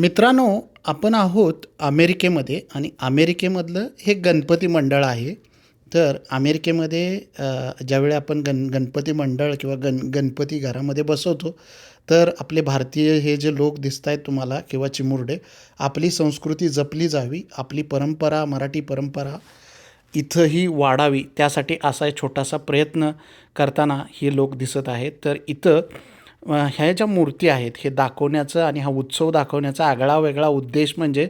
मित्रांनो आपण आहोत अमेरिकेमध्ये आणि अमेरिकेमधलं हे गणपती मंडळ आहे. तर अमेरिकेमध्ये ज्यावेळी आपण गण गणपती मंडळ किंवा गण गणपती घरामध्ये बसवतो तर आपले भारतीय हे जे लोक दिसत आहेत तुम्हाला किंवा चिमुरडे आपली संस्कृती जपली जावी आपली परंपरा मराठी परंपरा इथंही वाढावी त्यासाठी असा एक छोटासा प्रयत्न करताना हे लोक दिसत आहेत. तर इथं ह्या ज्या मूर्ती आहेत हे दाखवण्याचं आणि हा उत्सव दाखवण्याचा आगळा वेगळा उद्देश म्हणजे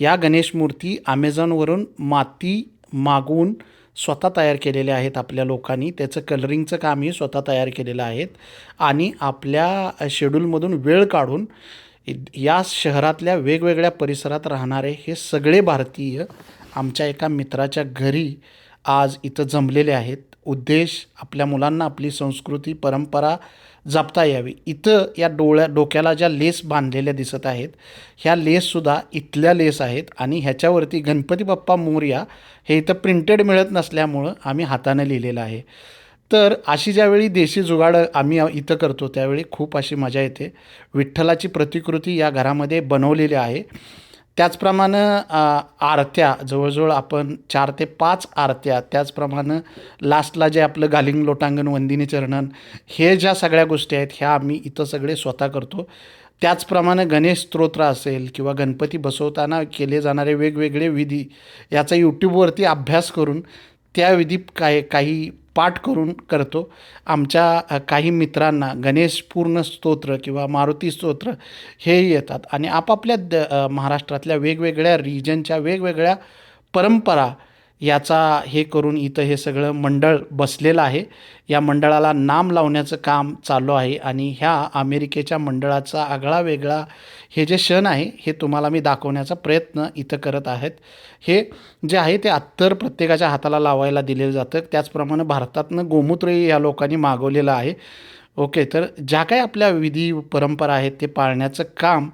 या गणेश मूर्ती ॲमेझॉनवरून माती मागून स्वतः तयार केलेल्या आहेत आपल्या लोकांनी. त्याचं कलरिंगचं कामही स्वतः तयार केलेलं आहेत आणि आपल्या शेड्यूलमधून वेळ काढून या शहरातल्या वेगवेगळ्या परिसरात राहणारे हे सगळे भारतीय आमच्या एका मित्राच्या घरी आज इथं जमलेले आहेत. उद्देश आपल्या मुलांना आपली संस्कृती परंपरा जपता यावी. इथं या डोळ्या डोक्याला ज्या लेस बांधलेल्या दिसत आहेत ह्या लेससुद्धा इथल्या लेस आहेत आणि ह्याच्यावरती गणपती बाप्पा मोर्या हे इथं प्रिंटेड मिळत नसल्यामुळं आम्ही हातानं लिहिलेलं आहे. तर अशी ज्यावेळी देशी जुगाड आम्ही इथं करतो त्यावेळी खूप अशी मजा येते. विठ्ठलाची प्रतिकृती या घरामध्ये बनवलेली आहे. त्याचप्रमाणे आरत्या जवळजवळ आपण चार ते पाच आरत्या त्याचप्रमाणे लास्टला जे आपलं गालिंग लोटांगण वंदिनी चरणन हे ज्या सगळ्या गोष्टी आहेत ह्या आम्ही इथं सगळे स्वतः करतो. त्याचप्रमाणे गणेश स्तोत्र असेल किंवा गणपती बसवताना केले जाणारे वेगवेगळे विधी याचा यूट्यूबवरती अभ्यास करून त्या विधी काय काही पाठ करून करतो. आमच्या काही मित्रांना गणेश पूर्ण स्तोत्र किंवा मारुती स्तोत्र हे येतात. आणि आपापल्या द महाराष्ट्रातल्या वेगवेगळ्या रिजनच्या वेगवेगळ्या परंपरा याचा हे करून इथं हे सगळं मंडळ बसलेलं आहे. या मंडळाला नाम लावण्याचं काम चालू आहे आणि ह्या अमेरिकेच्या मंडळाचा आगळा वेगळा हे जे क्षण आहे हे तुम्हाला मी दाखवण्याचा प्रयत्न इथं करत आहेत. हे जे आहे ते अत्तर प्रत्येकाच्या हाताला लावायला दिलेलं जातं. त्याचप्रमाणे भारतातनं गोमूत्रही या लोकांनी मागवलेलं आहे. ओके तर ज्या काही आपल्या विधी परंपरा आहेत ते पाळण्याचं काम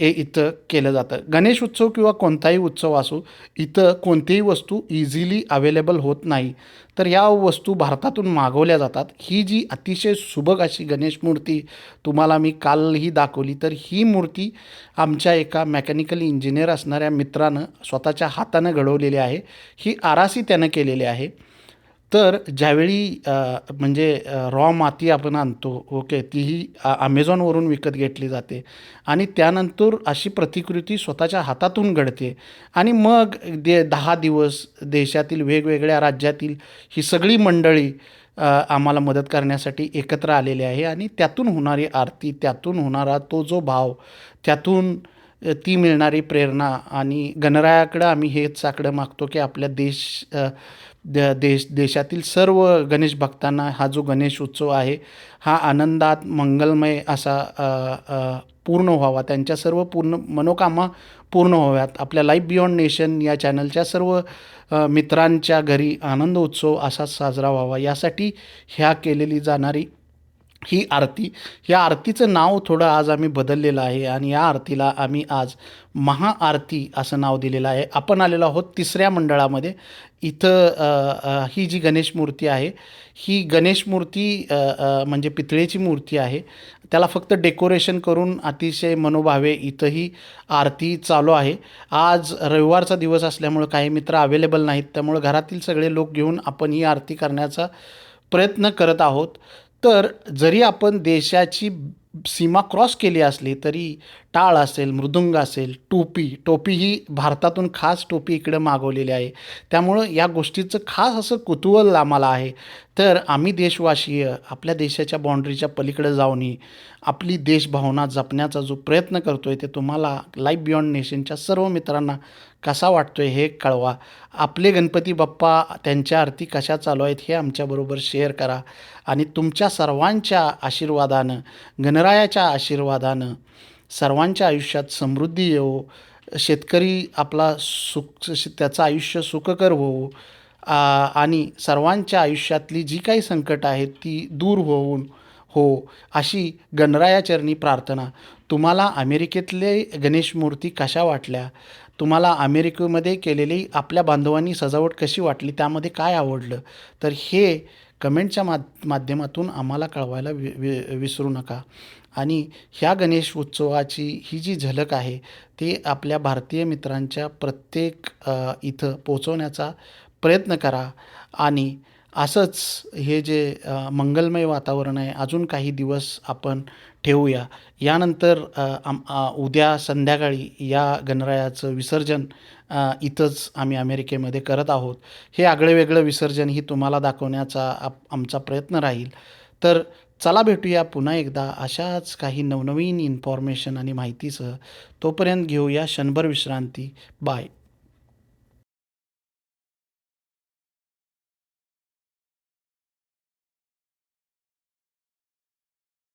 हे इथं केलं जातं. गणेश उत्सव किंवा कोणताही उत्सव असो इथं कोणतीही वस्तू इझिली अवेलेबल होत नाही. तर या वस्तू भारतातून मागवल्या जातात. ही जी अतिशय सुबक अशी गणेश मूर्ती तुम्हाला मी कालही दाखवली तर ही मूर्ती आमच्या एका मेकॅनिकल इंजिनियर असणाऱ्या मित्रानं स्वतःच्या हातानं घडवलेली आहे. ही आरासी त्यानं केलेली आहे. तर ज्यावेळी म्हणजे रॉ माती आपण आणतो ओके तीही अमेझॉनवरून विकत घेतली जाते आणि त्यानंतर अशी प्रतिकृती स्वतःच्या हातातून घडते आणि मग दे दहा दिवस देशातील वेगवेगळ्या राज्यातील ही सगळी मंडळी आम्हाला मदत करण्यासाठी एकत्र आलेली आहे आणि त्यातून होणारी आरती त्यातून होणारा तो जो भाव त्यातून ती मिळणारी प्रेरणा आणि गणरायाकडं आम्ही हेच साकडं मागतो की आपल्या देश द देश देशातील सर्व गणेश भक्तांना हा जो गणेश उत्सव आहे हा आनंदात मंगलमय असा पूर्ण व्हावा. त्यांच्या सर्व पूर्ण मनोकामा पूर्ण व्हाव्यात. आपल्या लाईफ बियॉन्ड नेशन या चॅनलच्या सर्व मित्रांच्या घरी आनंद उत्सव असाच साजरा व्हावा. यासाठी ह्या केलेली जाणारी ही आरती. या आरतीचं नाव थोडं आज आम्ही बदललेलं आहे आणि या आरतीला आम्ही आज महाआरती असं नाव दिलेलं आहे. आपण आलेलो आहोत तिसऱ्या मंडळामध्ये. इथं ही जी गणेश मूर्ती आहे ही गणेश मूर्ती म्हणजे पितळेची मूर्ती आहे. त्याला फक्त डेकोरेशन करून अतिशय मनोभावे इथंही आरती चालू आहे. आज रविवारचा दिवस असल्यामुळं काही मित्र अवेलेबल नाहीत. त्यामुळं घरातील सगळे लोक घेऊन आपण ही आरती करण्याचा प्रयत्न करत आहोत. तर जरी आपण देशाची सीमा क्रॉस केली असली तरी टाळ असेल मृदुंग असेल टोपी टोपी ही भारतातून खास टोपी इकडं मागवलेली आहे. त्यामुळं या गोष्टीचं खास असं कुतूहल आम्हाला आहे. तर आम्ही देशवासीय आपल्या देशाच्या बाँड्रीच्या पलीकडे जाऊनही आपली देशभावना जपण्याचा जो प्रयत्न करतो आहे ते तुम्हाला लाईफ बियॉन्ड नेशनच्या सर्व मित्रांना कसा वाटतो आहे हे कळवा. आपले गणपती बाप्पा त्यांच्या आरती कशा चालू आहेत हे आमच्याबरोबर शेअर करा. आणि तुमच्या सर्वांच्या आशीर्वादानं गणरायाच्या आशीर्वादानं सर्वांच्या आयुष्यात समृद्धी येवो. शेतकरी आपला सुख त्याचं आयुष्य सुखकर होवो. आणि सर्वांच्या आयुष्यातली जी काही संकट आहेत ती दूर होऊन हो अशी गणरायाचरणी प्रार्थना. तुम्हाला अमेरिकेतले गणेश मूर्ती कशा वाटल्या? तुम्हाला अमेरिकेमध्ये केलेली आपल्या बांधवांनी सजावट कशी वाटली त्यामध्ये काय आवडलं तर हे कमेंटच्या माध माध्यमातून आम्हाला कळवायला वि वि विसरू नका. आणि ह्या गणेश उत्सवाची ही जी झलक आहे ती आपल्या भारतीय मित्रांच्या प्रत्येक इथं पोचवण्याचा प्रयत्न करा. आणि असंच हे जे मंगलमय वातावरण आहे अजून काही दिवस आपण ठेवूया. यानंतर आम उद्या संध्याकाळी या गणरायाचं विसर्जन इथंच आम्ही अमेरिकेमध्ये करत आहोत. हे आगळं वेगळं विसर्जन ही तुम्हाला दाखवण्याचा आप आमचा प्रयत्न राहील. तर चला भेटूया पुन्हा एकदा अशाच काही नवनवीन इन्फॉर्मेशन आणि माहितीसह. तोपर्यंत घेऊया क्षणभर विश्रांती. बाय